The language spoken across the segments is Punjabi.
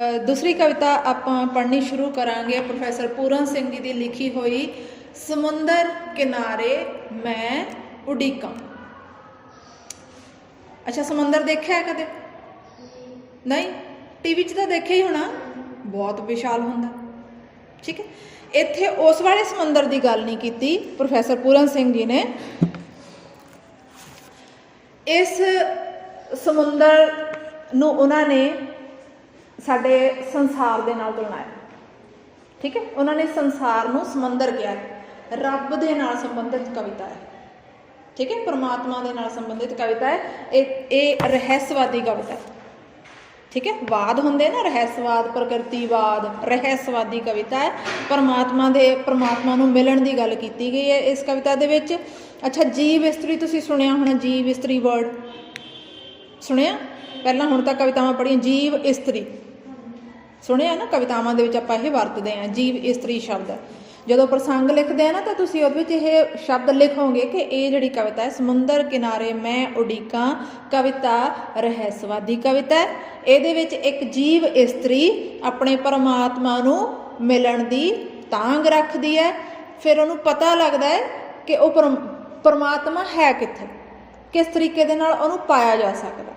ਦੂਸਰੀ ਕਵਿਤਾ ਆਪਾਂ ਪੜ੍ਹਨੀ ਸ਼ੁਰੂ ਕਰਾਂਗੇ। ਪ੍ਰੋਫੈਸਰ ਪੂਰਨ ਸਿੰਘ ਜੀ ਦੀ ਲਿਖੀ ਹੋਈ, ਸਮੁੰਦਰ ਕਿਨਾਰੇ ਮੈਂ ਉਡੀਕਾਂ। ਅੱਛਾ, ਸਮੁੰਦਰ ਦੇਖਿਆ ਕਦੇ? ਨਹੀਂ? ਟੀਵੀ 'ਚ ਤਾਂ ਦੇਖਿਆ ਹੀ ਹੋਣਾ। ਬਹੁਤ ਵਿਸ਼ਾਲ ਹੁੰਦਾ। ਠੀਕ ਹੈ। ਇੱਥੇ ਉਸ ਵਾਲੇ ਸਮੁੰਦਰ ਦੀ ਗੱਲ ਨਹੀਂ ਕੀਤੀ, ਪ੍ਰੋਫੈਸਰ ਪੂਰਨ ਸਿੰਘ ਜੀ ਨੇ। ਇਸ ਸਮੁੰਦਰ ਨੂੰ ਉਹਨਾਂ ਨੇ ਸਾਡੇ ਸੰਸਾਰ ਦੇ ਨਾਲ ਤੁਲਨਾਇਆ ਠੀਕ ਹੈ? ਉਹਨਾਂ ਨੇ ਸੰਸਾਰ ਨੂੰ ਸਮੁੰਦਰ ਕਿਹਾ ਹੈ। ਰੱਬ ਦੇ ਨਾਲ ਸੰਬੰਧਿਤ ਕਵਿਤਾ ਹੈ। ਠੀਕ ਹੈ? ਪ੍ਰਮਾਤਮਾ ਦੇ ਨਾਲ ਸੰਬੰਧਿਤ ਕਵਿਤਾ ਹੈ। ਇਹ ਇਹ ਰਹੱਸਵਾਦੀ ਕਵਿਤਾ ਹੈ। ਠੀਕ ਹੈ? ਵਾਦ ਹੁੰਦੇ ਨਾ, ਰਹੱਸਵਾਦ, ਪ੍ਰਕਿਰਤੀਵਾਦ, ਰਹੱਸਵਾਦੀ ਕਵਿਤਾ ਹੈ। ਪਰਮਾਤਮਾ ਦੇ, ਪਰਮਾਤਮਾ ਨੂੰ ਮਿਲਣ ਦੀ ਗੱਲ ਕੀਤੀ ਗਈ ਹੈ ਇਸ ਕਵਿਤਾ ਦੇ ਵਿੱਚ। ਅੱਛਾ, ਜੀਵ ਇਸਤਰੀ ਤੁਸੀਂ ਸੁਣਿਆ ਹੋਣਾ, ਜੀਵ ਇਸਤਰੀ ਵਰਡ ਸੁਣਿਆ? ਪਹਿਲਾਂ ਹੁਣ ਤਾਂ ਕਵਿਤਾਵਾਂ ਪੜ੍ਹੀਆਂ, ਜੀਵ ਇਸਤਰੀ। ਸੁਣਿਆ ਨਾ, ਕਵਿਤਾਵਾਂ ਦੇ ਵਿੱਚ ਆਪਾਂ ਇਹ ਵਰਤਦੇ ਹਾਂ, ਜੀਵ ਇਸਤਰੀ ਸ਼ਬਦ। ਜਦੋਂ ਪ੍ਰਸੰਗ ਲਿਖਦੇ ਆ ਨਾ, ਤਾਂ ਤੁਸੀਂ ਉਹਦੇ ਵਿੱਚ ਇਹ ਸ਼ਬਦ ਲਿਖੋਗੇ ਕਿ ਇਹ ਜਿਹੜੀ ਕਵਿਤਾ ਹੈ, ਸਮੁੰਦਰ ਕਿਨਾਰੇ ਮੈਂ ਉਡੀਕਾਂ, ਕਵਿਤਾ ਰਹੱਸਵਾਦੀ ਕਵਿਤਾ ਹੈ। ਇਹਦੇ ਵਿੱਚ ਇੱਕ ਜੀਵ ਇਸਤਰੀ ਆਪਣੇ ਪਰਮਾਤਮਾ ਨੂੰ ਮਿਲਣ ਦੀ ਤਾਂਗ ਰੱਖਦੀ ਹੈ। ਫਿਰ ਉਹਨੂੰ ਪਤਾ ਲੱਗਦਾ ਹੈ ਕਿ ਉਹ ਪਰਮ- ਪਰਮਾਤਮਾ ਹੈ ਕਿੱਥੇ, ਕਿਸ ਤਰੀਕੇ ਦੇ ਨਾਲ ਉਹਨੂੰ ਪਾਇਆ ਜਾ ਸਕਦਾ।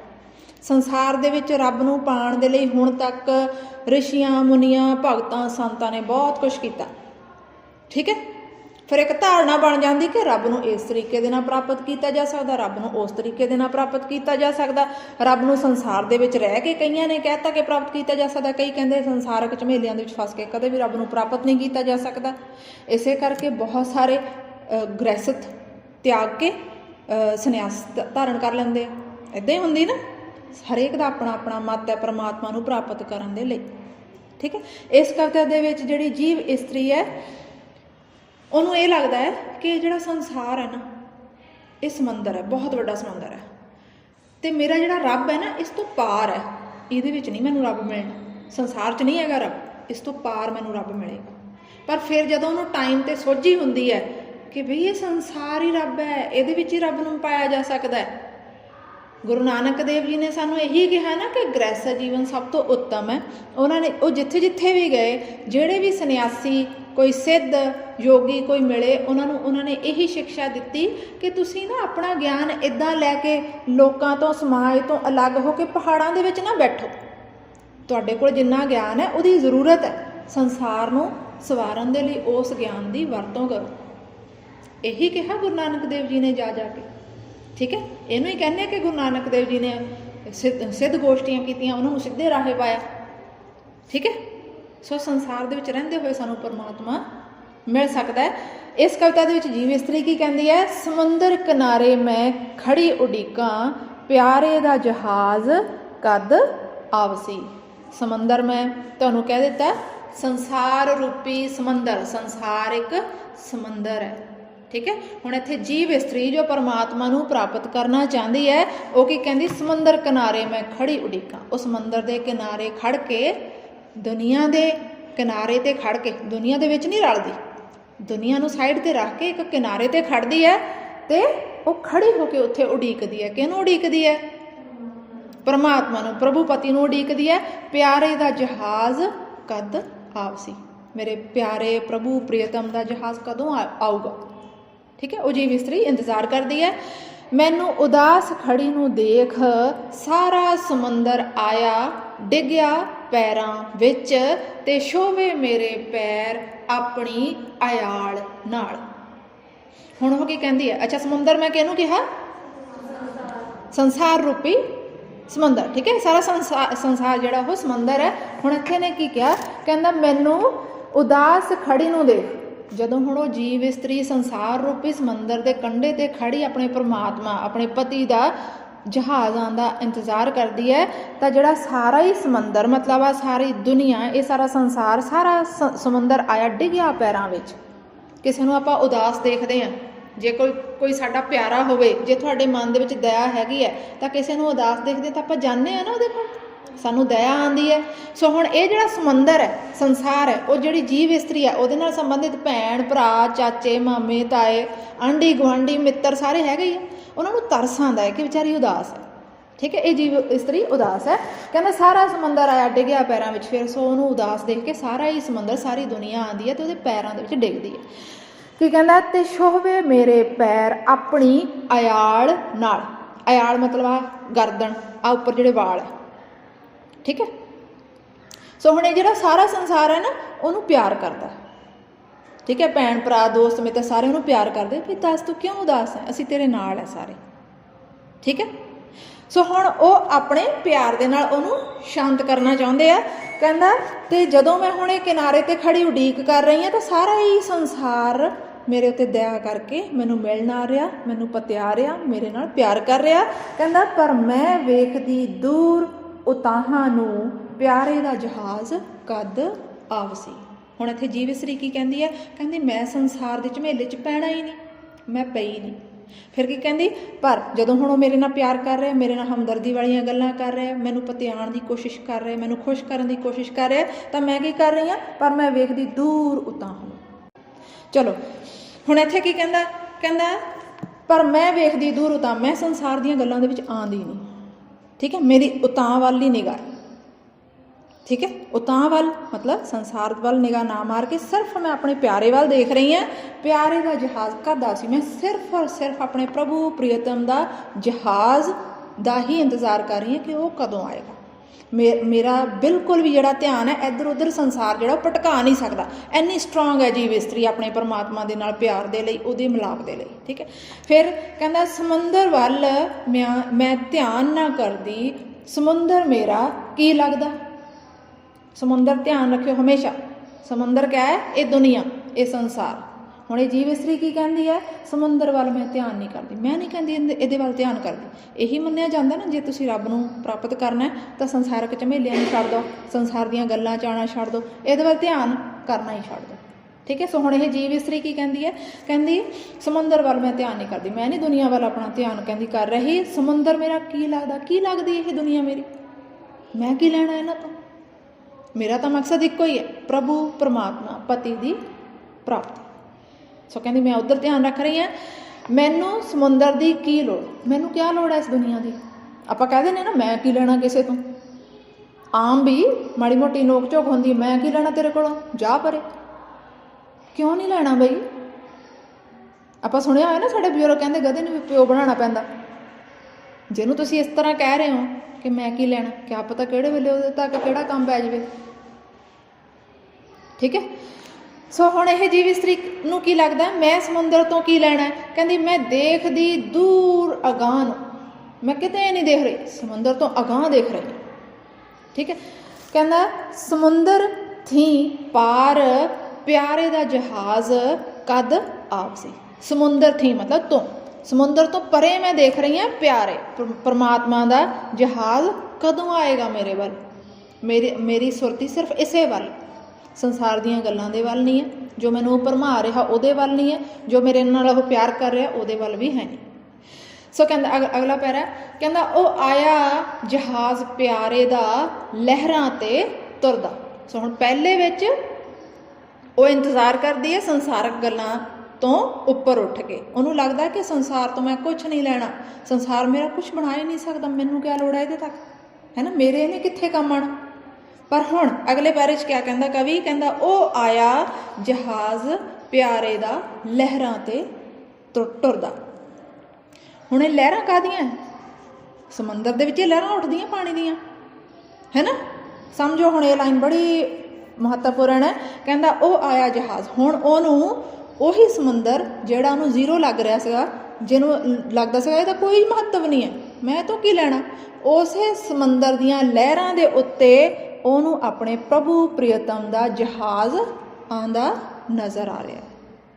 ਸੰਸਾਰ ਦੇ ਵਿੱਚ ਰੱਬ ਨੂੰ ਪਾਣ ਦੇ ਲਈ ਹੁਣ ਤੱਕ ਰਿਸ਼ੀਆਂ ਮੁਨੀਆਂ ਭਗਤਾਂ ਸੰਤਾਂ ਨੇ ਬਹੁਤ ਕੁਝ ਕੀਤਾ। ਠੀਕ ਹੈ? ਫਿਰ ਇੱਕ ਧਾਰਨਾ ਬਣ ਜਾਂਦੀ ਕਿ ਰੱਬ ਨੂੰ ਇਸ ਤਰੀਕੇ ਦੇ ਨਾਲ ਪ੍ਰਾਪਤ ਕੀਤਾ ਜਾ ਸਕਦਾ ਰੱਬ ਨੂੰ ਉਸ ਤਰੀਕੇ ਦੇ ਨਾਲ ਪ੍ਰਾਪਤ ਕੀਤਾ ਜਾ ਸਕਦਾ। ਰੱਬ ਨੂੰ ਸੰਸਾਰ ਦੇ ਵਿੱਚ ਰਹਿ ਕੇ ਕਈਆਂ ਨੇ ਕਹਿਤਾ ਕਿ ਪ੍ਰਾਪਤ ਕੀਤਾ ਜਾ ਸਕਦਾ ਕਈ ਕਹਿੰਦੇ ਸੰਸਾਰਕ ਝਮੇਲਿਆਂ ਦੇ ਵਿੱਚ ਫਸ ਕੇ ਕਦੇ ਵੀ ਰੱਬ ਨੂੰ ਪ੍ਰਾਪਤ ਨਹੀਂ ਕੀਤਾ ਜਾ ਸਕਦਾ। ਇਸੇ ਕਰਕੇ ਬਹੁਤ ਸਾਰੇ ਅ, ਗ੍ਰਹਿਸਥ ਤਿਆਗ ਕੇ ਸੰਨਿਆਸ ਧ- ਧਾਰਨ ਕਰ ਲੈਂਦੇ ਆ। ਇਦਾਂ ਹੀ ਹੁੰਦੀ ਨਾ? ਹਰੇਕ ਦਾ ਆਪਣਾ ਆਪਣਾ ਮਤ ਹੈ ਪ੍ਰਮਾਤਮਾ ਨੂੰ ਪ੍ਰਾਪਤ ਕਰਨ ਦੇ ਲਈ। ਠੀਕ ਹੈ? ਇਸ ਕਵਿਤਾ ਦੇ ਵਿੱਚ ਜਿਹੜੀ ਜੀਵ ਇਸਤਰੀ ਹੈ, ਉਹਨੂੰ ਇਹ ਲੱਗਦਾ ਹੈ ਕਿ ਜਿਹੜਾ ਸੰਸਾਰ ਹੈ ਨਾ ਇਹ ਸਮੁੰਦਰ ਹੈ, ਬਹੁਤ ਵੱਡਾ ਸਮੁੰਦਰ ਹੈ। ਤੇ ਮੇਰਾ ਜਿਹੜਾ ਰੱਬ ਹੈ ਨਾ, ਇਸ ਤੋਂ ਪਾਰ ਹੈ। ਇਹਦੇ ਵਿੱਚ ਨਹੀਂ ਮੈਨੂੰ ਰੱਬ ਮਿਲਣਾ। ਸੰਸਾਰ 'ਚ ਨਹੀਂ ਹੈਗਾ ਰੱਬ। ਇਸ ਤੋਂ ਪਾਰ ਮੈਨੂੰ ਰੱਬ ਮਿਲੇਗਾ। ਪਰ ਫਿਰ ਜਦੋਂ ਉਹਨੂੰ ਟਾਈਮ ਤੇ ਸੋਝੀ ਹੁੰਦੀ ਹੈ ਕਿ ਭਈ ਇਹ ਸੰਸਾਰ ਹੀ ਰੱਬ ਹੈ, ਇਹਦੇ ਵਿੱਚ ਹੀ ਰੱਬ ਨੂੰ ਪਾਇਆ ਜਾ ਸਕਦਾ ਹੈ ਗੁਰੂ ਨਾਨਕ ਦੇਵ ਜੀ ਨੇ ਸਾਨੂੰ ਇਹੀ ਕਿਹਾ ਨਾ ਕਿ ਗ੍ਰਹਿਸਥ ਜੀਵਨ ਸਭ ਤੋਂ ਉੱਤਮ ਹੈ। ਉਹਨਾਂ ਨੇ ਉਹ ਜਿੱਥੇ ਜਿੱਥੇ ਵੀ ਗਏ, ਜਿਹੜੇ ਵੀ ਸੰਨਿਆਸੀ, ਕੋਈ ਸਿੱਧ ਯੋਗੀ ਕੋਈ ਮਿਲੇ, ਉਹਨਾਂ ਨੂੰ ਉਹਨਾਂ ਨੇ ਇਹੀ ਸਿੱਖਿਆ ਦਿੱਤੀ ਕਿ ਤੁਸੀਂ ਨਾ ਆਪਣਾ ਗਿਆਨ ਇਦਾਂ ਲੈ ਕੇ ਲੋਕਾਂ ਤੋਂ, ਸਮਾਜ ਤੋਂ ਅਲੱਗ ਹੋ ਕੇ ਪਹਾੜਾਂ ਦੇ ਵਿੱਚ ਨਾ ਬੈਠੋ। ਤੁਹਾਡੇ ਕੋਲ ਜਿੰਨਾ ਗਿਆਨ ਹੈ, ਉਹਦੀ ਜ਼ਰੂਰਤ ਹੈ। ਸੰਸਾਰ ਨੂੰ ਸਵਾਰਨ ਦੇ ਲਈ ਉਸ ਗਿਆਨ ਦੀ ਵਰਤੋਂ ਕਰੋ। ਇਹੀ ਕਿਹਾ ਗੁਰੂ ਨਾਨਕ ਦੇਵ ਜੀ ਨੇ ਜਾ ਜਾ ਕੇ। ਠੀਕ ਹੈ? ਇਹਨੂੰ ਹੀ ਕਹਿੰਦੇ ਕਿ ਗੁਰੂ ਨਾਨਕ ਦੇਵ ਜੀ ਨੇ ਸਿੱਧ ਸਿੱਧ ਗੋਸ਼ਟੀਆਂ ਕੀਤੀਆਂ, ਉਹਨਾਂ ਨੂੰ ਸਿੱਧੇ ਰਾਹੇ ਪਾਇਆ। ਠੀਕ ਹੈ? ਸੋ ਸੰਸਾਰ ਦੇ ਵਿੱਚ ਰਹਿੰਦੇ ਹੋਏ ਸਾਨੂੰ ਪਰਮਾਤਮਾ ਮਿਲ ਸਕਦਾ ਹੈ। ਇਸ ਕਵਿਤਾ ਦੇ ਵਿੱਚ ਜੀਵ ਇਸਤਰੀ ਕੀ ਕਹਿੰਦੀ ਹੈ? ਸਮੁੰਦਰ ਕਿਨਾਰੇ ਮੈਂ ਖੜੀ ਉਡੀਕਾਂ, ਪਿਆਰੇ ਦਾ ਜਹਾਜ਼ ਕਦ ਆਵਸੀ? ਸਮੁੰਦਰ ਮੈਂ ਤੁਹਾਨੂੰ ਕਹਿ ਦਿੱਤਾ, ਸੰਸਾਰ ਰੂਪੀ ਸਮੁੰਦਰ, ਸੰਸਾਰ ਇੱਕ ਸਮੁੰਦਰ ਹੈ। ਠੀਕ ਹੈ? ਹੁਣ ਇੱਥੇ ਜੀਵ ਇਸਤਰੀ ਜੋ ਪਰਮਾਤਮਾ ਨੂੰ ਪ੍ਰਾਪਤ ਕਰਨਾ ਚਾਹੁੰਦੀ ਹੈ। ਉਹ ਕੀ ਕਹਿੰਦੀ? ਸਮੁੰਦਰ ਕਿਨਾਰੇ ਮੈਂ ਖੜੀ ਉਡੀਕਾਂ। ਉਸ ਸਮੁੰਦਰ ਦੇ ਕਿਨਾਰੇ ਖੜ ਕੇ ਦੁਨੀਆ ਦੇ ਕਿਨਾਰੇ ਤੇ ਖੜ ਕੇ, ਦੁਨੀਆ ਦੇ ਵਿੱਚ ਨਹੀਂ ਰਲਦੀ। ਦੁਨੀਆ ਨੂੰ ਸਾਈਡ ਤੇ ਰੱਖ ਕੇ ਇੱਕ ਕਿਨਾਰੇ ਤੇ ਖੜਦੀ ਹੈ ਤੇ ਉਹ ਖੜੀ ਹੋ ਕੇ ਉੱਥੇ ਉਡੀਕਦੀ ਹੈ। ਕਿਹਨੂੰ ਉਡੀਕਦੀ ਹੈ? ਪਰਮਾਤਮਾ ਨੂੰ ਪ੍ਰਭੂ ਪਤੀ ਨੂੰ ਉਡੀਕਦੀ ਹੈ। ਪਿਆਰੇ ਦਾ ਜਹਾਜ਼ ਕਦ ਆਵਸੀ? ਮੇਰੇ ਪਿਆਰੇ ਪ੍ਰਭੂ ਪ੍ਰੀਤਮ ਦਾ ਜਹਾਜ਼ ਕਦੋਂ ਆ- ਆਊਗਾ? ਠੀਕ ਹੈ? ਉਹ ਜੀ ਮਿਸਤਰੀ ਇੰਤਜ਼ਾਰ ਕਰਦੀ ਹੈ। ਮੈਨੂੰ ਉਦਾਸ ਖੜੀ ਨੂੰ ਦੇਖ ਸਾਰਾ ਸਮੁੰਦਰ ਆਇਆ, ਡਿੱਗਿਆ ਪੈਰਾਂ ਵਿੱਚ ਤੇ ਸ਼ੋਵੇ ਮੇਰੇ ਪੈਰ ਆਪਣੀ ਆਯਾਲ ਨਾਲ। ਹੁਣ ਉਹ ਕੀ ਕਹਿੰਦੀ ਹੈ? ਅੱਛਾ, ਸਮੁੰਦਰ ਮੈਂ ਕਿਹਨੂੰ ਕਿਹਾ? ਸੰਸਾਰ ਰੂਪੀ ਸਮੁੰਦਰ, ਠੀਕ ਹੈ? ਸਾਰਾ ਸੰਸਾਰ ਸੰਸਾਰ ਜਿਹੜਾ ਉਹ ਸਮੁੰਦਰ ਹੈ। ਹੁਣ ਇੱਥੇ ਨੇ ਕੀ ਕਿਹਾ? ਕਹਿੰਦਾ, ਮੈਨੂੰ ਉਦਾਸ ਖੜੀ ਨੂੰ ਦੇਖ ਜਦੋਂ ਹੁਣ ਉਹ ਜੀਵ, ਇਸਤਰੀ, ਸੰਸਾਰ ਰੂਪੀ ਸਮੁੰਦਰ ਦੇ ਕੰਢੇ ਤੇ ਖੜੀ ਆਪਣੇ ਪਰਮਾਤਮਾ, ਆਪਣੇ ਪਤੀ ਦਾ ਜਹਾਜ਼ਾਂ ਦਾ ਇੰਤਜ਼ਾਰ ਕਰਦੀ ਹੈ, ਤਾਂ ਜਿਹੜਾ ਸਾਰਾ ਹੀ ਸਮੁੰਦਰ ਮਤਲਬ ਆ ਸਾਰੀ ਦੁਨੀਆ, ਇਹ ਸਾਰਾ ਸੰਸਾਰ, ਸਾਰਾ ਸ- ਸਮੁੰਦਰ ਆਇਆ ਡਿੱਗਿਆ ਪੈਰਾਂ ਵਿੱਚ। ਕਿਸੇ ਨੂੰ ਆਪਾਂ ਉਦਾਸ ਦੇਖਦੇ ਹਾਂ। ਜੇ ਕੋਈ ਕੋਈ ਸਾਡਾ ਪਿਆਰਾ ਹੋਵੇ, ਜੇ ਤੁਹਾਡੇ ਮਨ ਦੇ ਵਿੱਚ ਦਇਆ ਹੈਗੀ ਹੈ, ਤਾਂ ਕਿਸੇ ਨੂੰ ਉਦਾਸ ਦੇਖਦੇ ਤਾਂ ਆਪਾਂ ਜਾਣਦੇ ਆ ਨਾ ਉਹਦੇ ਕੋਲ। ਸਾਨੂੰ ਦਇਆ ਆਂਦੀ ਹੈ। ਸੋ ਹੁਣ ਇਹ ਜਿਹੜਾ ਸਮੁੰਦਰ ਹੈ, ਸੰਸਾਰ ਹੈ, ਉਹ ਜਿਹੜੀ ਜੀਵ ਇਸਤਰੀ ਹੈ, ਉਹਦੇ ਨਾਲ ਸੰਬੰਧਿਤ ਭੈਣ, ਭਰਾ, ਚਾਚੇ, ਮਾਮੇ, ਤਾਏ, ਆਂਢੀ, ਗੁਆਂਢੀ, ਮਿੱਤਰ ਸਾਰੇ ਹੈਗੇ ਹੀ ਆ। ਉਹਨਾਂ ਨੂੰ ਤਰਸ ਆਉਂਦਾ ਹੈ ਕਿ ਵਿਚਾਰੀ ਉਦਾਸ ਹੈ। ਠੀਕ ਹੈ, ਇਹ ਜੀਵ ਇਸਤਰੀ ਉਦਾਸ ਹੈ। ਕਹਿੰਦਾ ਸਾਰਾ ਸਮੁੰਦਰ ਆਇਆ, ਡਿੱਗਿਆ ਪੈਰਾਂ ਵਿੱਚ ਫਿਰ ਸੋ ਉਹਨੂੰ ਉਦਾਸ ਦੇਖ ਕੇ ਸਾਰਾ ਹੀ ਸਮੁੰਦਰ, ਸਾਰੀ ਦੁਨੀਆ ਆਂਦੀ ਹੈ ਤੇ ਉਹਦੇ ਪੈਰਾਂ ਦੇ ਵਿੱਚ ਡਿੱਗਦੀ ਹੈ। ਕੀ ਕਹਿੰਦਾ, ਤੇ ਸ਼ੋਹਵੇ ਮੇਰੇ ਪੈਰ ਆਪਣੀ ਅਯਾਲ ਨਾਲ। ਅਯਾਲ ਮਤਲਬ ਆ ਗਰਦਨ, ਆ ਉੱਪਰ ਜਿਹੜੇ ਵਾਲ ਹੈ ਠੀਕ ਹੈ? ਸੋ ਹੁਣ ਇਹ ਜਿਹੜਾ ਸਾਰਾ ਸੰਸਾਰ ਹੈ ਨਾ, ਉਹਨੂੰ ਪਿਆਰ ਕਰਦਾ ਠੀਕ ਹੈ? ਭੈਣ, ਭਰਾ, ਦੋਸਤ, ਮਿੱਤਰ ਸਾਰੇ ਉਹਨੂੰ ਪਿਆਰ ਕਰਦੇ ਵੀ ਦੱਸ ਤੂੰ ਕਿਉਂ ਉਦਾਸ ਹੈ? ਅਸੀਂ ਤੇਰੇ ਨਾਲ ਹੈ ਸਾਰੇ। ਠੀਕ ਹੈ? ਸੋ ਹੁਣ ਉਹ ਆਪਣੇ ਪਿਆਰ ਦੇ ਨਾਲ ਉਹਨੂੰ ਸ਼ਾਂਤ ਕਰਨਾ ਚਾਹੁੰਦੇ ਆ। ਕਹਿੰਦਾ, ਤੇ ਜਦੋਂ ਮੈਂ ਹੁਣ ਇਹ ਕਿਨਾਰੇ ਤੇ ਖੜੀ ਉਡੀਕ ਕਰ ਰਹੀ ਹਾਂ, ਤਾਂ ਸਾਰਾ ਹੀ ਸੰਸਾਰ ਮੇਰੇ ਉੱਤੇ ਦਇਆ ਕਰਕੇ ਮੈਨੂੰ ਮਿਲਣ ਆ ਰਿਹਾ, ਮੈਨੂੰ ਪਤਿਆ ਰਿਹਾ, ਮੇਰੇ ਨਾਲ ਪਿਆਰ ਕਰ ਰਿਹਾ। ਕਹਿੰਦਾ, ਪਰ ਮੈਂ ਵੇਖਦੀ ਦੂਰ ਉਤਾਹਾਂ ਨੂੰ ਪਿਆਰੇ ਦਾ ਜਹਾਜ਼ ਕਦ ਆਵਸੀ। ਹੁਣ ਇੱਥੇ ਜੀਵਸਰੀ ਕੀ ਕਹਿੰਦੀ ਹੈ ਕਹਿੰਦੀ, ਮੈਂ ਸੰਸਾਰ ਦੇ ਝਮੇਲੇ 'ਚ ਪੈਣਾ ਹੀ ਨਹੀਂ, ਮੈਂ ਪਈ ਨਹੀਂ। ਫਿਰ ਕੀ ਕਹਿੰਦੀ? ਪਰ ਜਦੋਂ ਹੁਣ ਉਹ ਮੇਰੇ ਨਾਲ ਪਿਆਰ ਕਰ ਰਿਹਾ, ਮੇਰੇ ਨਾਲ ਹਮਦਰਦੀ ਵਾਲੀਆਂ ਗੱਲਾਂ ਕਰ ਰਿਹਾ, ਮੈਨੂੰ ਪਤਿਆਣ ਦੀ ਕੋਸ਼ਿਸ਼ ਕਰ ਰਿਹਾ, ਮੈਨੂੰ ਖੁਸ਼ ਕਰਨ ਦੀ ਕੋਸ਼ਿਸ਼ ਕਰ ਰਿਹਾ, ਤਾਂ ਮੈਂ ਕੀ ਕਰ ਰਹੀ ਹਾਂ? ਪਰ ਮੈਂ ਵੇਖਦੀ ਦੂਰ ਉਤਾਂ ਹੁਣ ਚਲੋ, ਹੁਣ ਇੱਥੇ ਕੀ ਕਹਿੰਦਾ? ਕਹਿੰਦਾ, ਪਰ ਮੈਂ ਵੇਖਦੀ ਦੂਰ ਉਤਾਂ, ਮੈਂ ਸੰਸਾਰ ਦੀਆਂ ਗੱਲਾਂ ਦੇ ਵਿੱਚ ਆਂਦੀ ਨਹੀਂ। ਠੀਕ ਹੈ ਮੇਰੀ ਉਤਾਂ ਵੱਲ ਹੀ ਨਿਗਾਹ ਹੈ। ਠੀਕ ਹੈ ਉਤਾਂ ਵੱਲ ਮਤਲਬ ਸੰਸਾਰ ਵੱਲ ਨਿਗਾਹ ਨਾ ਮਾਰ ਕੇ ਸਿਰਫ ਮੈਂ ਆਪਣੇ ਪਿਆਰੇ ਵੱਲ ਦੇਖ ਰਹੀ ਹਾਂ ਪਿਆਰੇ ਦਾ ਜਹਾਜ਼ ਕਰਦਾ ਸੀ ਮੈਂ ਸਿਰਫ ਔਰ ਸਿਰਫ ਆਪਣੇ ਪ੍ਰਭੂ ਪ੍ਰੀਤਮ ਦਾ ਜਹਾਜ਼ ਦਾ ਹੀ ਇੰਤਜ਼ਾਰ ਕਰ ਰਹੀ ਹਾਂ ਕਿ ਉਹ ਕਦੋਂ ਆਏਗਾ ਮੇਰਾ ਬਿਲਕੁਲ ਵੀ ਜਿਹੜਾ ਧਿਆਨ ਹੈ ਇੱਧਰ ਉੱਧਰ ਸੰਸਾਰ ਜਿਹੜਾ ਉਹ ਭਟਕਾ ਨਹੀਂ ਸਕਦਾ। ਇੰਨੀ ਸਟਰੋਂਗ ਹੈ ਜੀਵ ਇਸਤਰੀ ਆਪਣੇ ਪਰਮਾਤਮਾ ਦੇ ਨਾਲ ਪਿਆਰ ਦੇ ਲਈ, ਉਹਦੇ ਮਿਲਾਪ ਦੇ ਲਈ, ਠੀਕ ਹੈ? ਫਿਰ ਕਹਿੰਦਾ, ਸਮੁੰਦਰ ਵੱਲ ਮੈਂ ਮੈਂ ਧਿਆਨ ਨਾ ਕਰਦੀ, ਸਮੁੰਦਰ ਮੇਰਾ ਕੀ ਲੱਗਦਾ? ਸਮੁੰਦਰ ਧਿਆਨ ਰੱਖਿਓ ਹਮੇਸ਼ਾ। ਸਮੁੰਦਰ ਕਿਆ ਹੈ? ਇਹ ਦੁਨੀਆ, ਇਹ ਸੰਸਾਰ। ਹੁਣ ਇਹ ਜੀਵ ਇਸਤਰੀ ਕੀ ਕਹਿੰਦੀ ਹੈ? ਸਮੁੰਦਰ ਵੱਲ ਮੈਂ ਧਿਆਨ ਨਹੀਂ ਕਰਦੀ। ਮੈਂ ਨਹੀਂ ਕਹਿੰਦੀ ਇਹਦੇ- ਵੱਲ ਧਿਆਨ ਕਰਦੀ। ਇਹੀ ਮੰਨਿਆ ਜਾਂਦਾ ਨਾ, ਜੇ ਤੁਸੀਂ ਰੱਬ ਨੂੰ ਪ੍ਰਾਪਤ ਕਰਨਾ ਹੈ, ਤਾਂ ਸੰਸਾਰਕ ਝਮੇਲਿਆਂ ਨੂੰ ਛੱਡ ਦਿਓ, ਸੰਸਾਰ ਦੀਆਂ ਗੱਲਾਂ ਚਾਣਾ ਛੱਡ ਦਿਓ। ਇਹਦੇ ਵੱਲ ਧਿਆਨ ਕਰਨਾ ਹੀ ਛੱਡ ਦਿਓ। ਠੀਕ ਹੈ? ਸੋ ਹੁਣ ਇਹ ਜੀਵ ਇਸਤਰੀ ਕੀ ਕਹਿੰਦੀ ਹੈ? ਕਹਿੰਦੀ, ਸਮੁੰਦਰ ਵੱਲ ਮੈਂ ਧਿਆਨ ਨਹੀਂ ਕਰਦੀ। ਮੈਂ ਨਹੀਂ ਦੁਨੀਆ ਵੱਲ ਆਪਣਾ ਧਿਆਨ ਕਹਿੰਦੀ ਕਰ ਰਹੀ। ਸਮੁੰਦਰ ਮੇਰਾ ਕੀ ਲੱਗਦਾ? ਕੀ ਲੱਗਦੀ ਇਹ ਦੁਨੀਆ ਮੇਰੀ? ਮੈਂ ਕੀ ਲੈਣਾ ਇਹਨਾਂ ਤੋਂ? ਮੇਰਾ ਤਾਂ ਮਕਸਦ ਇੱਕੋ ਹੀ ਹੈ, ਪ੍ਰਭੂ, ਪਰਮਾਤਮਾ, ਪਤੀ ਦੀ ਪ੍ਰਾਪਤੀ। ਸੋ ਕਹਿੰਦੀ, ਮੈਂ ਉਧਰ ਧਿਆਨ ਰੱਖ ਰਹੀ ਹਾਂ। ਮੈਨੂੰ ਸਮੁੰਦਰ ਦੀ ਕੀ ਲੋੜ? ਮੈਨੂੰ ਕੀ ਲੋੜ ਹੈ ਇਸ ਦੁਨੀਆ ਦੀ? ਆਪਾਂ ਕਹਦੇ ਨੇ ਨਾ, ਮੈਂ ਕੀ ਲੈਣਾ ਕਿਸੇ ਤੋਂ? ਆਮ ਵੀ ਮਾੜੀ ਮੋਟੀ ਨੋਕ ਝੋਕ ਹੁੰਦੀ, ਮੈਂ ਕੀ ਲੈਣਾ ਤੇਰੇ ਕੋਲੋਂ? ਜਾ ਪਰੇ। ਕਿਉਂ ਨਹੀਂ ਲੈਣਾ ਬਈ? ਆਪਾਂ ਸੁਣਿਆ ਹੋਇਆ ਨਾ ਸਾਡੇ ਬਜ਼ੁਰਗ ਕਹਿੰਦੇ, ਗਧੇ ਨੂੰ ਵੀ ਪਿਓ ਬਣਾਉਣਾ ਪੈਂਦਾ। ਜਿਹਨੂੰ ਤੁਸੀਂ ਇਸ ਤਰ੍ਹਾਂ ਕਹਿ ਰਹੇ ਹੋ ਕਿ ਮੈਂ ਕੀ ਲੈਣਾ? ਕਿਆ ਪਤਾ ਕਿਹੜੇ ਵੇਲੇ ਉਹਦੇ ਤੱਕ ਕਿਹੜਾ ਕੰਮ ਪੈ ਜਾਵੇ। ਠੀਕ ਹੈ? ਸੋ ਹੁਣ ਇਹ ਜੀਵ ਇਸਤਰੀ ਨੂੰ ਕੀ ਲੱਗਦਾ, ਮੈਂ ਸਮੁੰਦਰ ਤੋਂ ਕੀ ਲੈਣਾ? ਕਹਿੰਦੀ, ਮੈਂ ਦੇਖਦੀ ਦੂਰ ਅਗਾਂਹ ਨੂੰ। ਮੈਂ ਕਿਤੇ ਨਹੀਂ ਦੇਖ ਰਹੀ, ਸਮੁੰਦਰ ਤੋਂ ਅਗਾਂਹ ਦੇਖ ਰਹੀ ਠੀਕ ਹੈ? ਕਹਿੰਦਾ, ਸਮੁੰਦਰ ਥੀ ਪਾਰ, ਪਿਆਰੇ ਦਾ ਜਹਾਜ਼ ਕਦ ਆਪਸੀ ਸਮੁੰਦਰ ਥੀ ਮਤਲਬ ਤੋਂ। ਸਮੁੰਦਰ ਤੋਂ ਪਰੇ ਮੈਂ ਦੇਖ ਰਹੀ ਹਾਂ, ਪਿਆਰੇ। ਪਰਮਾਤਮਾ ਦਾ ਜਹਾਜ਼ ਕਦੋਂ ਆਏਗਾ ਮੇਰੇ ਵੱਲ? ਮੇਰੀ ਮੇਰੀ ਸੁਰਤੀ ਸਿਰਫ ਇਸੇ ਵੱਲ। ਸੰਸਾਰ ਦੀਆਂ ਗੱਲਾਂ ਦੇ ਵੱਲ ਨਹੀਂ ਹੈ, ਜੋ ਮੈਨੂੰ ਉਹ ਭਰਮਾ ਰਿਹਾ ਉਹਦੇ ਵੱਲ ਨਹੀਂ ਹੈ, ਜੋ ਮੇਰੇ ਨਾਲ ਉਹ ਪਿਆਰ ਕਰ ਰਿਹਾ ਉਹਦੇ ਵੱਲ ਵੀ ਹੈ ਨਹੀਂ। ਸੋ ਕਹਿੰਦਾ, ਅਗ- ਅਗਲਾ ਪੈਰਾ ਕਹਿੰਦਾ, ਉਹ ਆਇਆ ਜਹਾਜ਼ ਪਿਆਰੇ ਦਾ ਲਹਿਰਾਂ ਤੇ ਤੁਰਦਾ। ਸੋ ਹੁਣ ਪਹਿਲੇ ਵਿੱਚ ਉਹ ਇੰਤਜ਼ਾਰ ਕਰਦੀ ਹੈ ਸੰਸਾਰਕ ਗੱਲਾਂ ਤੋਂ ਉੱਪਰ ਉੱਠ ਕੇ। ਉਹਨੂੰ ਲੱਗਦਾ ਕਿ ਸੰਸਾਰ ਤੋਂ ਮੈਂ ਕੁਝ ਨਹੀਂ ਲੈਣਾ। ਸੰਸਾਰ ਮੇਰਾ ਕੁਝ ਬਣਾ ਹੀ ਨਹੀਂ ਸਕਦਾ। ਮੈਨੂੰ ਕਿਆ ਲੋੜ ਹੈ ਇਹਦੇ ਤੱਕ? ਹੈ ਨਾ? ਮੇਰੇ ਇਹਨੇ ਕਿੱਥੇ ਕੰਮ ਆਣਾ ਪਰ ਹੁਣ ਅਗਲੇ ਪੈਰੇ 'ਚ ਕਿਆ ਕਹਿੰਦਾ? ਕਵੀ ਕਹਿੰਦਾ, ਉਹ ਆਇਆ ਜਹਾਜ਼ ਪਿਆਰੇ ਦਾ ਲਹਿਰਾਂ ਤੇ ਤੁਰ- ਟੁਰਦਾ। ਹੁਣ ਇਹ ਲਹਿਰਾਂ ਕਾਦੀਆਂ ਸਮੁੰਦਰ ਦੇ ਵਿੱਚ ਇਹ ਲਹਿਰਾਂ ਉੱਠਦੀਆਂ ਪਾਣੀ ਦੀਆਂ। ਹੈ ਨਾ? ਸਮਝੋ ਹੁਣ ਇਹ ਲਾਈਨ ਬੜੀ ਮਹੱਤਵਪੂਰਨ ਹੈ। ਕਹਿੰਦਾ, ਉਹ ਆਇਆ ਜਹਾਜ਼। ਹੁਣ ਉਹਨੂੰ ਉਹੀ ਸਮੁੰਦਰ ਜਿਹੜਾ ਉਹਨੂੰ ਜ਼ੀਰੋ ਲੱਗ ਰਿਹਾ ਸੀਗਾ, ਜਿਹਨੂੰ ਲੱਗਦਾ ਸੀਗਾ ਇਹਦਾ ਕੋਈ ਮਹੱਤਵ ਨਹੀਂ ਹੈ। ਮੈਂ ਤੋਂ ਕੀ ਲੈਣਾ? ਉਸੇ ਸਮੁੰਦਰ ਦੀਆਂ ਲਹਿਰਾਂ ਦੇ ਉੱਤੇ ਉਹਨੂੰ ਆਪਣੇ ਪ੍ਰਭੂ ਪ੍ਰੀਤਮ ਦਾ ਜਹਾਜ਼ ਆਂਦਾ ਨਜ਼ਰ ਆ ਰਿਹਾ।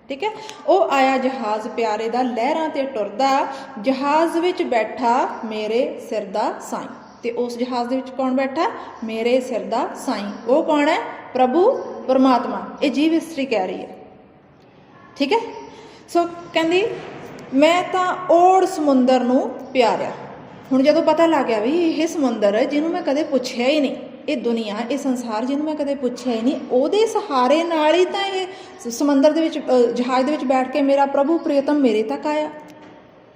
ਠੀਕ ਹੈ? ਉਹ ਆਇਆ ਜਹਾਜ਼ ਪਿਆਰੇ ਦਾ, ਲਹਿਰਾਂ ਤੇ ਟੁਰਦਾ, ਜਹਾਜ਼ ਵਿੱਚ ਬੈਠਾ ਮੇਰੇ ਸਿਰ ਦਾ ਸਾਈਂ। ਤੇ ਉਸ ਜਹਾਜ਼ ਦੇ ਵਿੱਚ ਕੌਣ ਬੈਠਾ? ਮੇਰੇ ਸਿਰ ਦਾ ਸਾਈਂ। ਉਹ ਕੌਣ ਹੈ? ਪ੍ਰਭੂ ਪਰਮਾਤਮਾ। ਇਹ ਜੀਵ ਇਸਤਰੀ ਕਹਿ ਰਹੀ ਹੈ। ਠੀਕ ਹੈ? ਸੋ ਕਹਿੰਦੀ, ਮੈਂ ਤਾਂ ਓੜ ਸਮੁੰਦਰ ਨੂੰ ਪਿਆਰਿਆ। ਹੁਣ ਜਦੋਂ ਪਤਾ ਲੱਗ ਗਿਆ ਵੀ ਇਹ ਸਮੁੰਦਰ ਜਿਹਨੂੰ ਮੈਂ ਕਦੇ ਪੁੱਛਿਆ ਹੀ ਨਹੀਂ। ਇਹ ਦੁਨੀਆ, ਇਹ ਸੰਸਾਰ ਜਿਹਨੂੰ ਮੈਂ ਕਦੇ ਪੁੱਛਿਆ ਹੀ ਨਹੀਂ, ਉਹਦੇ ਸਹਾਰੇ ਨਾਲ ਹੀ ਤਾਂ ਇਹ ਸਮੁੰਦਰ ਦੇ ਵਿੱਚ ਜਹਾਜ਼ ਦੇ ਵਿੱਚ ਬੈਠ ਕੇ ਮੇਰਾ ਪ੍ਰਭੂ ਪ੍ਰੀਤਮ ਮੇਰੇ ਤੱਕ ਆਇਆ।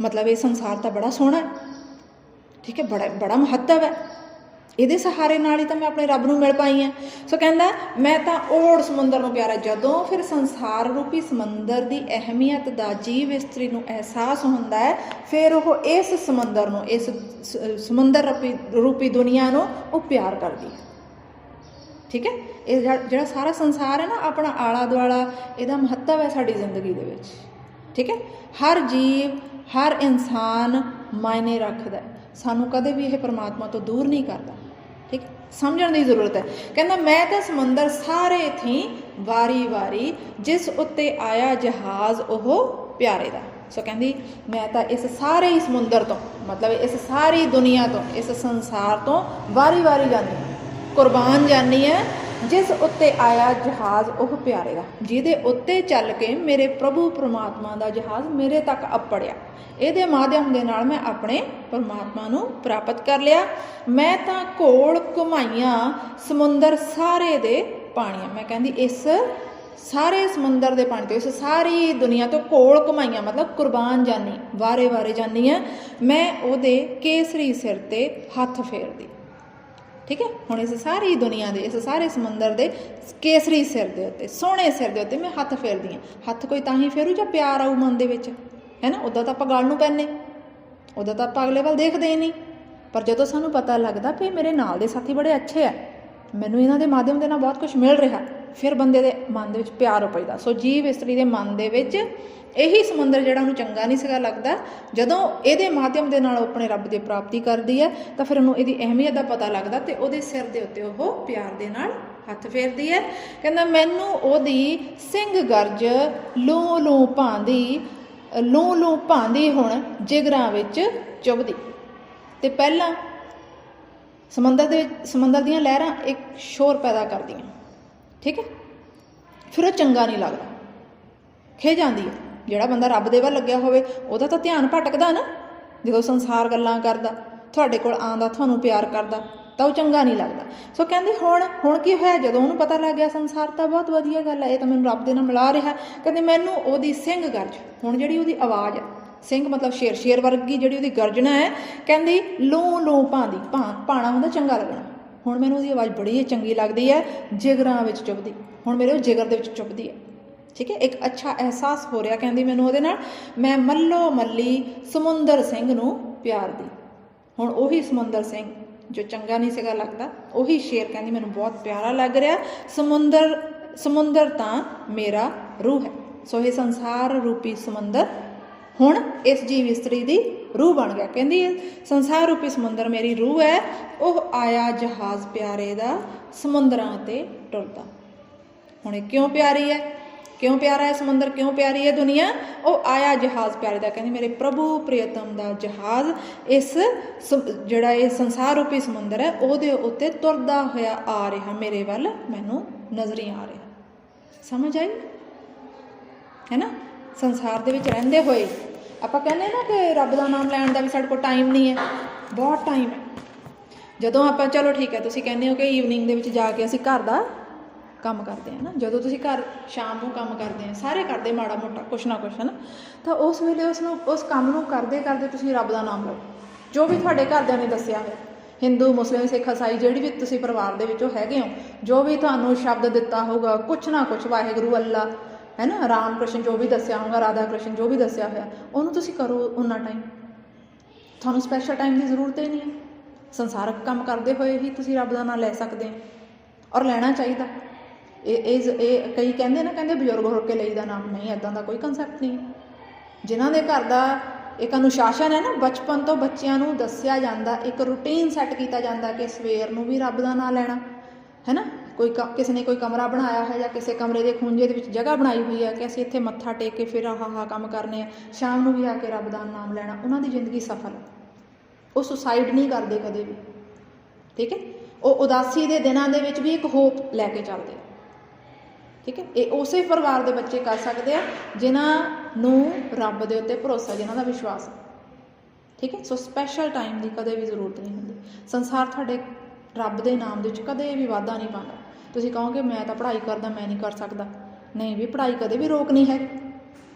ਮਤਲਬ ਇਹ ਸੰਸਾਰ ਤਾਂ ਬੜਾ ਸੋਹਣਾ ਹੈ। ਠੀਕ ਹੈ, ਬੜਾ ਬੜਾ ਮਹੱਤਵ ਹੈ। ਇਹਦੇ ਸਹਾਰੇ ਨਾਲ ਹੀ ਤਾਂ ਮੈਂ ਆਪਣੇ ਰੱਬ ਨੂੰ ਮਿਲ ਪਾਈ ਆ ਸੋ ਕਹਿੰਦਾ, ਮੈਂ ਤਾਂ ਓੜ ਸਮੁੰਦਰ ਨੂੰ ਪਿਆਰਾ, ਜਦੋਂ ਫਿਰ ਸੰਸਾਰ ਰੂਪੀ ਸਮੁੰਦਰ ਦੀ ਅਹਿਮੀਅਤ ਦਾ ਜੀਵ ਇਸਤਰੀ ਨੂੰ ਅਹਿਸਾਸ ਹੁੰਦਾ ਹੈ, ਫਿਰ ਉਹ ਇਸ ਸਮੁੰਦਰ ਨੂੰ, ਇਸ ਸਮੁੰਦਰ ਰੂਪੀ ਰੂਪੀ ਦੁਨੀਆ ਨੂੰ ਉਹ ਪਿਆਰ ਕਰਦੀ ਹੈ। ਠੀਕ ਹੈ? ਇਹ ਜਿਹੜਾ ਸਾਰਾ ਸੰਸਾਰ ਹੈ ਨਾ, ਆਪਣਾ ਆਲਾ ਦੁਆਲਾ ਇਹਦਾ ਮਹੱਤਵ ਹੈ ਸਾਡੀ ਜ਼ਿੰਦਗੀ ਦੇ ਵਿੱਚ। ਠੀਕ ਹੈ? ਹਰ ਜੀਵ, ਹਰ ਇਨਸਾਨ ਮਾਇਨੇ ਰੱਖਦਾ ਸਾਨੂੰ ਕਦੇ ਵੀ ਇਹ ਪਰਮਾਤਮਾ ਤੋਂ ਦੂਰ ਨਹੀਂ ਕਰਦਾ। ਠੀਕ ਸਮਝਣ ਦੀ ਜ਼ਰੂਰਤ ਹੈ। ਕਹਿੰਦਾ, ਮੈਂ ਤਾਂ ਸਮੁੰਦਰ ਸਾਰੇ ਥੀ ਵਾਰੀ ਵਾਰੀ ਜਿਸ ਉੱਤੇ ਆਇਆ ਜਹਾਜ਼ ਉਹ ਪਿਆਰੇ ਦਾ। ਸੋ ਕਹਿੰਦੀ, ਮੈਂ ਤਾਂ ਇਸ ਸਾਰੇ ਹੀ ਸਮੁੰਦਰ ਤੋਂ, ਮਤਲਬ ਇਸ ਸਾਰੀ ਦੁਨੀਆ ਤੋਂ, ਇਸ ਸੰਸਾਰ ਤੋਂ ਵਾਰੀ ਵਾਰੀ ਜਾਂਦੀ ਹਾਂ। ਕੁਰਬਾਨ ਜਾਨੀ ਹੈ ਜਿਸ ਉੱਤੇ ਆਇਆ ਜਹਾਜ਼ ਉਹ ਪਿਆਰੇ ਦਾ, ਜਿਹਦੇ ਉੱਤੇ ਚੱਲ ਕੇ ਮੇਰੇ ਪ੍ਰਭੂ ਪ੍ਰਮਾਤਮਾ ਦਾ ਜਹਾਜ਼ ਮੇਰੇ ਤੱਕ ਅੱਪੜਿਆ। ਇਹਦੇ ਮਾਧਿਅਮ ਦੇ ਨਾਲ ਮੈਂ ਆਪਣੇ ਪਰਮਾਤਮਾ ਨੂੰ ਪ੍ਰਾਪਤ ਕਰ ਲਿਆ। ਮੈਂ ਤਾਂ ਘੋਲ ਘੁਮਾਈਆਂ ਸਮੁੰਦਰ ਸਾਰੇ ਦੇ ਪਾਣੀਆਂ। ਮੈਂ ਕਹਿੰਦੀ, ਇਸ ਸਾਰੇ ਸਮੁੰਦਰ ਦੇ ਪਾਣੀ ਤੋਂ, ਇਸ ਸਾਰੀ ਦੁਨੀਆ ਤੋਂ ਘੋਲ ਘੁਮਾਈਆਂ, ਮਤਲਬ ਕੁਰਬਾਨ ਜਾਨੀ ਵਾਰੇ ਵਾਰੇ ਜਾਨੀ ਹੈ ਮੈਂ ਉਹਦੇ ਕੇਸਰੀ ਸਿਰ ਤੇ ਹੱਥ ਫੇਰਦੀ। ਠੀਕ ਹੈ? ਹੁਣ ਇਸ ਸਾਰੀ ਦੁਨੀਆ ਦੇ, ਇਸ ਸਾਰੇ ਸਮੁੰਦਰ ਦੇ ਕੇਸਰੀ ਸਿਰ ਦੇ ਉੱਤੇ, ਸੋਹਣੇ ਸਿਰ ਦੇ ਉੱਤੇ ਮੈਂ ਹੱਥ ਫੇਰਦੀ ਹਾਂ। ਹੱਥ ਕੋਈ ਤਾਂ ਹੀ ਫੇਰੂ ਜਾਂ ਪਿਆਰ ਆਊ ਮਨ ਦੇ ਵਿੱਚ? ਹੈ ਨਾ? ਉਦਾਂ ਤਾਂ ਆਪਾਂ ਗੱਲ ਨੂੰ ਪੈਨੇ ਉਦਾਂ ਤਾਂ ਆਪਾਂ ਅਗਲੇ ਵੱਲ ਦੇਖਦੇ ਹੀ ਨਹੀਂ। ਪਰ ਜਦੋਂ ਸਾਨੂੰ ਪਤਾ ਲੱਗਦਾ ਵੀ ਮੇਰੇ ਨਾਲ ਦੇ ਸਾਥੀ ਬੜੇ ਅੱਛੇ ਆ, ਮੈਨੂੰ ਇਹਨਾਂ ਦੇ ਮਾਧਿਅਮ ਦੇ ਨਾਲ ਬਹੁਤ ਕੁਝ ਮਿਲ ਰਿਹਾ, ਫਿਰ ਬੰਦੇ ਦੇ ਮਨ ਦੇ ਵਿੱਚ ਪਿਆਰ ਉਪਜਦਾ। ਸੋ ਜੀਵ ਇਸਤਰੀ ਦੇ ਮਨ ਦੇ ਵਿੱਚ ਇਹੀ ਸਮੁੰਦਰ ਜਿਹੜਾ ਉਹਨੂੰ ਚੰਗਾ ਨਹੀਂ ਸੀਗਾ ਲੱਗਦਾ। ਜਦੋਂ ਇਹਦੇ ਮਾਧਿਅਮ ਦੇ ਨਾਲ ਉਹ ਆਪਣੇ ਰੱਬ ਦੀ ਪ੍ਰਾਪਤੀ ਕਰਦੀ ਹੈ, ਤਾਂ ਫਿਰ ਉਹਨੂੰ ਇਹਦੀ ਅਹਿਮੀਅਤ ਦਾ ਪਤਾ ਲੱਗਦਾ ਤੇ ਉਹਦੇ ਸਿਰ ਦੇ ਉੱਤੇ ਉਹ ਪਿਆਰ ਦੇ ਨਾਲ ਹੱਥ ਫੇਰਦੀ ਹੈ। ਕਹਿੰਦਾ, ਮੈਨੂੰ ਉਹਦੀ ਸਿੰਘ ਗਰਜ ਲੂ ਲੂ ਭਾਂਦੀ ਲੂ ਲੂ ਭਾਂਦੀ ਹੁਣ ਜਿਗਰਾਂ ਵਿੱਚ ਚੁਭਦੀ। ਤੇ ਪਹਿਲਾਂ ਸਮੁੰਦਰ ਦੇ, ਸਮੁੰਦਰ ਦੀਆਂ ਲਹਿਰਾਂ ਇੱਕ ਸ਼ੋਰ ਪੈਦਾ ਕਰਦੀਆਂ। ਠੀਕ ਹੈ? ਫਿਰ ਉਹ ਚੰਗਾ ਨਹੀਂ ਲੱਗਦਾ। ਖੇ ਜਾਂਦੀ ਹੈ। ਜਿਹੜਾ ਬੰਦਾ ਰੱਬ ਦੇ ਵੱਲ ਲੱਗਿਆ ਹੋਵੇ, ਉਹਦਾ ਤਾਂ ਧਿਆਨ ਭਟਕਦਾ ਨਾ, ਜਦੋਂ ਸੰਸਾਰ ਗੱਲਾਂ ਕਰਦਾ, ਤੁਹਾਡੇ ਕੋਲ ਆਂਦਾ ਤੁਹਾਨੂੰ ਪਿਆਰ ਕਰਦਾ, ਤਾਂ ਉਹ ਚੰਗਾ ਨਹੀਂ ਲੱਗਦਾ। ਸੋ ਕਹਿੰਦੇ ਹੁਣ ਹੁਣ ਕੀ ਹੋਇਆ? ਜਦੋਂ ਉਹਨੂੰ ਪਤਾ ਲੱਗ ਗਿਆ ਸੰਸਾਰ ਤਾਂ ਬਹੁਤ ਵਧੀਆ ਗੱਲ ਹੈ ਇਹ ਤਾਂ ਮੈਨੂੰ ਰੱਬ ਦੇ ਨਾਲ ਮਿਲਾ ਰਿਹਾ। ਕਹਿੰਦੇ ਮੈਨੂੰ ਉਹਦੀ ਸਿੰਘ ਗਰਜ, ਹੁਣ ਜਿਹੜੀ ਉਹਦੀ ਆਵਾਜ਼ ਹੈ ਸਿੰਘ ਮਤਲਬ ਸ਼ੇਰ ਸ਼ੇਰ ਵਰਗੀ ਜਿਹੜੀ ਉਹਦੀ ਗਰਜਣਾ ਹੈ, ਕਹਿੰਦੀ ਲੂ ਲੂ ਭਾਂਦੀ ਭਾਂ, ਭਾਣਾ ਹੁੰਦਾ ਚੰਗਾ ਲੱਗਣਾ। ਹੁਣ ਮੈਨੂੰ ਉਹਦੀ ਆਵਾਜ਼ ਬੜੀ ਚੰਗੀ ਲੱਗਦੀ ਹੈ, ਜਿਗਰਾਂ ਵਿੱਚ ਚੁੱਭਦੀ। ਹੁਣ ਮੇਰੇ ਉਹ ਜਿਗਰ ਦੇ ਵਿੱਚ ਚੁੱਭਦੀ ਹੈ। ਠੀਕ ਹੈ, ਇੱਕ ਅੱਛਾ ਅਹਿਸਾਸ ਹੋ ਰਿਹਾ ਕਹਿੰਦੀ ਮੈਨੂੰ ਉਹਦੇ ਨਾਲ, ਮੈਂ ਮੱਲੋ ਮੱਲੀ ਸਮੁੰਦਰ ਸਿੰਘ ਨੂੰ ਪਿਆਰ ਦੀ। ਹੁਣ ਉਹੀ ਸਮੁੰਦਰ ਸਿੰਘ, ਜੋ ਚੰਗਾ ਨਹੀਂ ਸੀਗਾ ਲੱਗਦਾ, ਉਹੀ ਸ਼ੇਰ ਕਹਿੰਦੀ ਮੈਨੂੰ ਬਹੁਤ ਪਿਆਰਾ ਲੱਗ ਰਿਹਾ, ਸਮੁੰਦਰ ਸਮੁੰਦਰ ਤਾਂ ਮੇਰਾ ਰੂਹ ਹੈ। ਸੋ ਇਹ ਸੰਸਾਰ ਰੂਪੀ ਸਮੁੰਦਰ ਹੁਣ ਇਸ ਜੀਵ ਇਸਤਰੀ ਦੀ ਰੂਹ ਬਣ ਗਿਆ। ਕਹਿੰਦੀ ਸੰਸਾਰ ਰੂਪੀ ਸਮੁੰਦਰ ਮੇਰੀ ਰੂਹ ਹੈ, ਉਹ ਆਇਆ ਜਹਾਜ਼ ਪਿਆਰੇ ਦਾ ਸਮੁੰਦਰਾਂ ਤੇ ਟੁਰਦਾ। ਹੁਣ ਇਹ ਕਿਉਂ ਪਿਆਰੀ ਹੈ? ਕਿਉਂ ਪਿਆਰਾ ਹੈ ਸਮੁੰਦਰ? ਕਿਉਂ ਪਿਆਰੀ ਹੈ ਦੁਨੀਆ? ਉਹ ਆਇਆ ਜਹਾਜ਼ ਪਿਆਰੇ ਦਾ, ਕਹਿੰਦੀ, ਮੇਰੇ ਪ੍ਰਭੂ ਪ੍ਰੀਤਮ ਦਾ ਜਹਾਜ਼, ਇਸ ਜਿਹੜਾ ਇਹ ਸੰਸਾਰ ਰੂਪੀ ਸਮੁੰਦਰ ਹੈ, ਉਹਦੇ ਉੱਤੇ ਤੁਰਦਾ ਹੋਇਆ ਆ ਰਿਹਾ, ਮੇਰੇ ਵੱਲ ਮੈਨੂੰ ਨਜ਼ਰੀ ਆ ਰਿਹਾ। ਸਮਝ ਆਈ? ਹੈ ਨਾ? ਸੰਸਾਰ ਦੇ ਵਿੱਚ ਰਹਿੰਦੇ ਹੋਏ ਆਪਾਂ ਕਹਿੰਦੇ ਨਾ ਕਿ ਰੱਬ ਦਾ ਨਾਮ ਲੈਣ ਦਾ ਵੀ ਸਾਡੇ ਕੋਲ ਟਾਈਮ ਨਹੀਂ ਹੈ। ਬਹੁਤ ਟਾਈਮ ਹੈ। ਜਦੋਂ ਆਪਾਂ, ਚਲੋ ਠੀਕ ਹੈ, ਤੁਸੀਂ ਕਹਿੰਦੇ ਹੋ ਕਿ ਈਵਨਿੰਗ ਦੇ ਵਿੱਚ ਜਾ ਕੇ ਅਸੀਂ ਘਰ ਦਾ ਕੰਮ ਕਰਦੇ ਹਾਂ ਨਾ, ਜਦੋਂ ਤੁਸੀਂ ਘਰ ਸ਼ਾਮ ਨੂੰ ਕੰਮ ਕਰਦੇ ਆ, ਸਾਰੇ ਕਰਦੇ ਮਾੜਾ ਮੋਟਾ, ਕੁਛ ਨਾ ਕੁਛ ਹੈ ਨਾ ਤਾਂ ਉਸ ਵੇਲੇ ਉਸ ਨੂੰ, ਉਸ ਕੰਮ ਨੂੰ ਕਰਦੇ ਕਰਦੇ ਤੁਸੀਂ ਰੱਬ ਦਾ ਨਾਮ ਲਓ। ਜੋ ਵੀ ਤੁਹਾਡੇ ਘਰਦਿਆਂ ਨੇ ਦੱਸਿਆ ਹੋਇਆ, ਹਿੰਦੂ, ਮੁਸਲਿਮ, ਸਿੱਖ ਇਸਾਈ ਜਿਹੜੀ ਵੀ ਤੁਸੀਂ ਪਰਿਵਾਰ ਦੇ ਵਿੱਚੋਂ ਹੈਗੇ ਹੋ, ਜੋ ਵੀ ਤੁਹਾਨੂੰ ਸ਼ਬਦ ਦਿੱਤਾ ਹੋਊਗਾ, ਕੁਛ ਨਾ ਕੁਛ, ਵਾਹਿਗੁਰੂ, ਅੱਲਾ ਹੈ ਨਾ ਰਾਮ ਕ੍ਰਿਸ਼ਨ ਜੋ ਵੀ ਦੱਸਿਆ ਹੋਊਗਾ, ਰਾਧਾ ਕ੍ਰਿਸ਼ਨ ਜੋ ਵੀ ਦੱਸਿਆ ਹੋਇਆ, ਉਹਨੂੰ ਤੁਸੀਂ ਕਰੋ ਉਹਨਾਂ ਟਾਈਮ ਤੁਹਾਨੂੰ ਸਪੈਸ਼ਲ ਟਾਈਮ ਦੀ ਜ਼ਰੂਰਤ ਹੀ ਨਹੀਂ ਹੈ। ਸੰਸਾਰਕ ਕੰਮ ਕਰਦੇ ਹੋਏ ਹੀ ਤੁਸੀਂ ਰੱਬ ਦਾ ਨਾਮ ਲੈ ਸਕਦੇ ਹੋ। ਔਰ ਲੈਣਾ ਚਾਹੀਦਾ। ਇਹ ਇਹ ਇਹ ਕਈ ਕਹਿੰਦੇ ਨਾ, ਕਹਿੰਦੇ ਬਜ਼ੁਰਗ ਹੋ ਕੇ ਲਈ ਦਾ ਨਾਮ ਨਹੀਂ ਐਦਾਂ ਦਾ ਕੋਈ ਕਨਸੈਪਟ ਨਹੀਂ। ਜਿਨ੍ਹਾਂ ਦੇ ਘਰ ਦਾ ਇੱਕ ਅਨੁਸ਼ਾਸਨ ਹੈ ਨਾ, ਬਚਪਨ ਤੋਂ ਬੱਚਿਆਂ ਨੂੰ ਦੱਸਿਆ ਜਾਂਦਾ, ਇੱਕ ਰੂਟੀਨ ਸੈੱਟ ਕੀਤਾ ਜਾਂਦਾ ਕਿ ਸਵੇਰ ਨੂੰ ਵੀ ਰੱਬ ਦਾ ਨਾਮ ਲੈਣਾ ਹੈ ਨਾ ਕੋਈ ਕ- ਕਿਸੇ ਨੇ ਕੋਈ ਕਮਰਾ ਬਣਾਇਆ ਹੈ ਜਾਂ ਕਿਸੇ ਕਮਰੇ ਦੇ ਖੂੰਜੇ ਦੇ ਵਿੱਚ ਜਗ੍ਹਾ ਬਣਾਈ ਹੋਈ ਹੈ ਕਿ ਅਸੀਂ ਇੱਥੇ ਮੱਥਾ ਟੇਕ ਕੇ ਫਿਰ ਆਹ ਆਹ ਕੰਮ ਕਰਨੇ ਆ, ਸ਼ਾਮ ਨੂੰ ਵੀ ਆ ਕੇ ਰੱਬ ਦਾ ਨਾਮ ਲੈਣਾ, ਉਹਨਾਂ ਦੀ ਜ਼ਿੰਦਗੀ ਸਫਲ ਹੈ। ਉਹ ਸੁਸਾਈਡ ਨਹੀਂ ਕਰਦੇ ਕਦੇ ਵੀ, ਠੀਕ ਹੈ? ਉਹ ਉਦਾਸੀ ਦੇ ਦਿਨਾਂ ਦੇ ਵਿੱਚ ਵੀ ਇੱਕ ਹੋਪ ਲੈ ਕੇ ਚੱਲਦੇ ਆ। ਠੀਕ ਹੈ? ਇਹ ਉਸੇ ਪਰਿਵਾਰ ਦੇ ਬੱਚੇ ਕਰ ਸਕਦੇ ਆ, ਜਿਨ੍ਹਾਂ ਨੂੰ ਰੱਬ ਦੇ ਉੱਤੇ ਭਰੋਸਾ, ਜਿਨ੍ਹਾਂ ਦਾ ਵਿਸ਼ਵਾਸ ਠੀਕ ਹੈ? ਸੋ ਸਪੈਸ਼ਲ ਟਾਈਮ ਦੀ ਕਦੇ ਵੀ ਜ਼ਰੂਰਤ ਨਹੀਂ ਹੁੰਦੀ। ਸੰਸਾਰ ਤੁਹਾਡੇ ਰੱਬ ਦੇ ਨਾਮ ਦੇ ਵਿੱਚ ਕਦੇ ਵੀ ਵਾਧਾ ਨਹੀਂ ਪਾਉਂਦਾ। ਤੁਸੀਂ ਕਹੋਗੇ, ਮੈਂ ਤਾਂ ਪੜ੍ਹਾਈ ਕਰਦਾ, ਮੈਂ ਨਹੀਂ ਕਰ ਸਕਦਾ। ਨਹੀਂ ਵੀ, ਪੜ੍ਹਾਈ ਕਦੇ ਵੀ ਰੋਕ ਨਹੀਂ ਹੈ।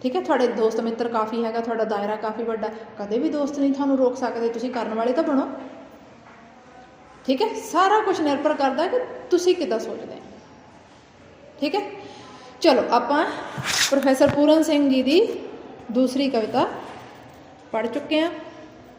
ਠੀਕ ਹੈ? ਤੁਹਾਡੇ ਦੋਸਤ ਮਿੱਤਰ ਕਾਫੀ ਹੈਗਾ, ਤੁਹਾਡਾ ਦਾਇਰਾ ਕਾਫੀ ਵੱਡਾ। ਕਦੇ ਵੀ ਦੋਸਤ ਨਹੀਂ ਤੁਹਾਨੂੰ ਰੋਕ ਸਕਦੇ, ਤੁਸੀਂ ਕਰਨ ਵਾਲੇ ਤਾਂ ਬਣੋ। ਠੀਕ ਹੈ? ਸਾਰਾ ਕੁਝ ਨਿਰਭਰ ਕਰਦਾ ਕਿ ਤੁਸੀਂ ਕਿਦਾਂ ਸੋਚਦੇ ਹੋ। ਠੀਕ ਹੈ? ਚਲੋ ਆਪਾਂ ਪ੍ਰੋਫੈਸਰ ਪੂਰਨ ਸਿੰਘ ਜੀ ਦੀ ਦੂਸਰੀ ਕਵਿਤਾ ਪੜ੍ਹ ਚੁੱਕੇ ਹਾਂ।